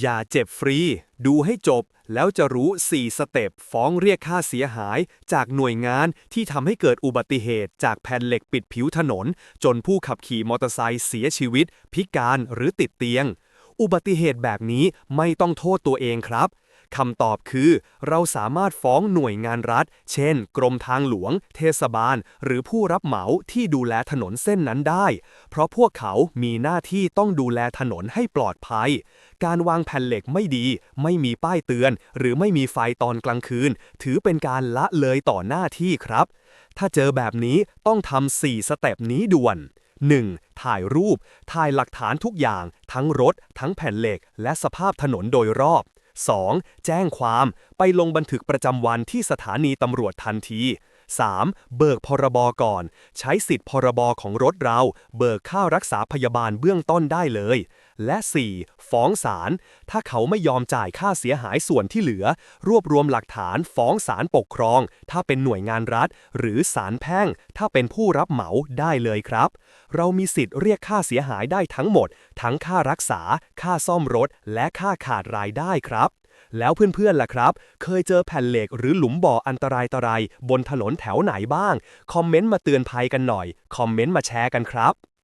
อย่าเจ็บฟรี ดูให้จบ แล้วจะรู้ 4 สเต็ปฟ้องเรียกค่าเสียหาย จากหน่วยงานที่ทำให้เกิดอุบัติเหตุ จากแผ่นเหล็กปิดผิวถนน จนผู้ขับขี่มอเตอร์ไซค์เสียชีวิต พิการหรือติดเตียง อุบัติเหตุแบบนี้ไม่ต้องโทษตัวเองครับ คำตอบคือ เราสามารถฟ้องหน่วยงานรัฐ เช่น กรมทางหลวง เทศบาล หรือผู้รับเหมาที่ดูแลถนนเส้นนั้นได้ เพราะพวกเขามีหน้าที่ต้องดูแลถนนให้ปลอดภัย การวางแผ่นเหล็กไม่ดี ไม่มีป้ายเตือน หรือไม่มีไฟตอนกลางคืน ถือเป็นการละเลยต่อหน้าที่ครับ ถ้าเจอแบบนี้ต้องทำ4สเต็ปนี้ด่วน 1. ถ่ายรูป ถ่ายหลักฐานทุกอย่าง ทั้งรถ ทั้งแผ่นเหล็ก และสภาพถนนโดยรอบ 2. แจ้งความไปลงบันทึกประจำวันที่สถานีตำรวจทันที 3. เบิกพรบก่อน ใช้สิทธิ์พรบของรถเรา เบิกค่ารักษาพยาบาลเบื้องต้นได้เลย และ 4. ฟ้องศาล ถ้าเขาไม่ยอมจ่ายค่าเสียหายส่วนที่เหลือ รวบรวมหลักฐานฟ้องศาลปกครอง ถ้าเป็นหน่วยงานรัฐ หรือศาลแพ่ง ถ้าเป็นผู้รับเหมาได้เลยครับ เรามีสิทธิ์เรียกค่าเสียหายได้ทั้งหมด ทั้งค่ารักษา ค่าซ่อมรถ และค่าขาดรายได้ครับ แล้วเพื่อนๆล่ะครับ เคยเจอแผ่นเหล็กหรือหลุมบ่ออันตรายตรายบนถนนแถวไหนบ้าง คอมเมนต์มาเตือนภัยกันหน่อย คอมเมนต์มาแชร์กันครับ